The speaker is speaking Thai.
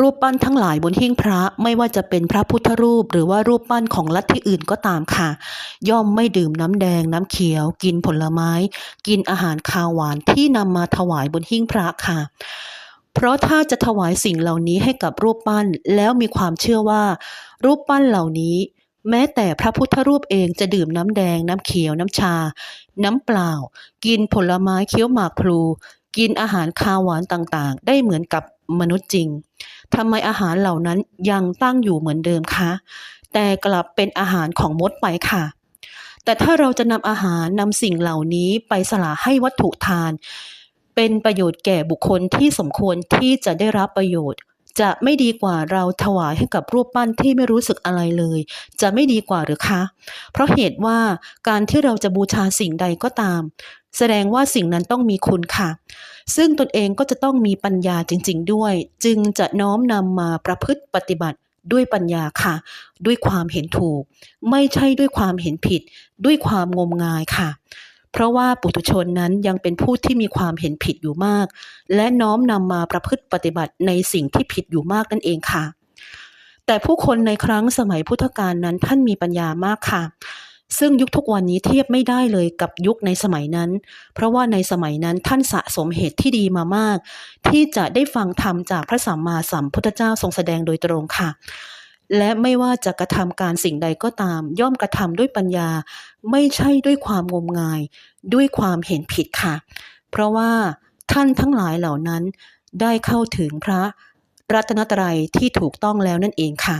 รูปปั้นทั้งหลายบนหิ้งพระไม่ว่าจะเป็นพระพุทธรูป หรือว่ารูปปั้นของลัทธิอื่นก็ตามค่ะ ย่อมไม่ดื่มน้ำแดงน้ำเขียว กินผลไม้ กินอาหารคาวหวานที่นำมาถวายบนหิ้งพระค่ะ เพราะถ้าจะถวายสิ่งเหล่านี้ให้กับรูปปั้นแล้วมีความเชื่อว่า รูปปั้นเหล่านี้ แม้แต่พระพุทธรูปเองจะดื่มน้ำแดงน้ำเขียวน้ำชา น้ำเปล่า กินผลไม้เคี้ยวหมากพลู กินอาหารคาวหวานต่างๆ ได้เหมือนกับมนุษย์จริง ทำไมอาหารเหล่านั้นยังตั้งอยู่เหมือนเดิมคะ แต่กลับเป็นอาหารของมดไปค่ะ แต่ถ้าเราจะนำอาหารนำสิ่งเหล่านี้ไปสละให้วัตถุทาน เป็นประโยชน์แก่บุคคลที่สมควรที่จะได้รับประโยชน์ จะไม่ดีกว่าเราถวายให้กับรูปปั้นที่ไม่รู้สึกอะไรเลย จะไม่ดีกว่าหรือคะ เพราะเหตุว่าการที่เราจะบูชาสิ่งใดก็ตาม แสดงว่าสิ่งนั้นต้องมีคุณค่ะ ซึ่งตนเองก็จะต้องมีปัญญาจริง ๆ ด้วย จึงจะน้อมนำมาประพฤติปฏิบัติด้วยปัญญาค่ะ ด้วยความเห็นถูก ไม่ใช่ด้วยความเห็นผิด ด้วยความงมงายค่ะ เพราะว่าปุถุชนนั้นยังเป็นผู้ที่มีความเห็นผิดอยู่มาก และน้อมนำมาประพฤติปฏิบัติในสิ่งที่ผิดอยู่มากนั่นเองค่ะ แต่ผู้คนในครั้งสมัยพุทธกาลนั้นท่านมีปัญญามากค่ะ ซึ่งยุคทุกวันนี้เทียบไม่ได้เลยกับยุคในสมัยนั้น เพราะว่าในสมัยนั้นท่านสะสมเหตุที่ดีมามาก ที่จะได้ฟังธรรมจากพระสัมมาสัมพุทธเจ้าทรงแสดงโดยตรงค่ะ และไม่ว่าจะกระทำการสิ่งใดก็ตาม ย่อมกระทำด้วยปัญญา ไม่ใช่ด้วยความงมงาย ด้วยความเห็นผิดค่ะ เพราะว่าท่านทั้งหลายเหล่านั้นได้เข้าถึงพระรัตนตรัยที่ถูกต้องแล้วนั่นเองค่ะ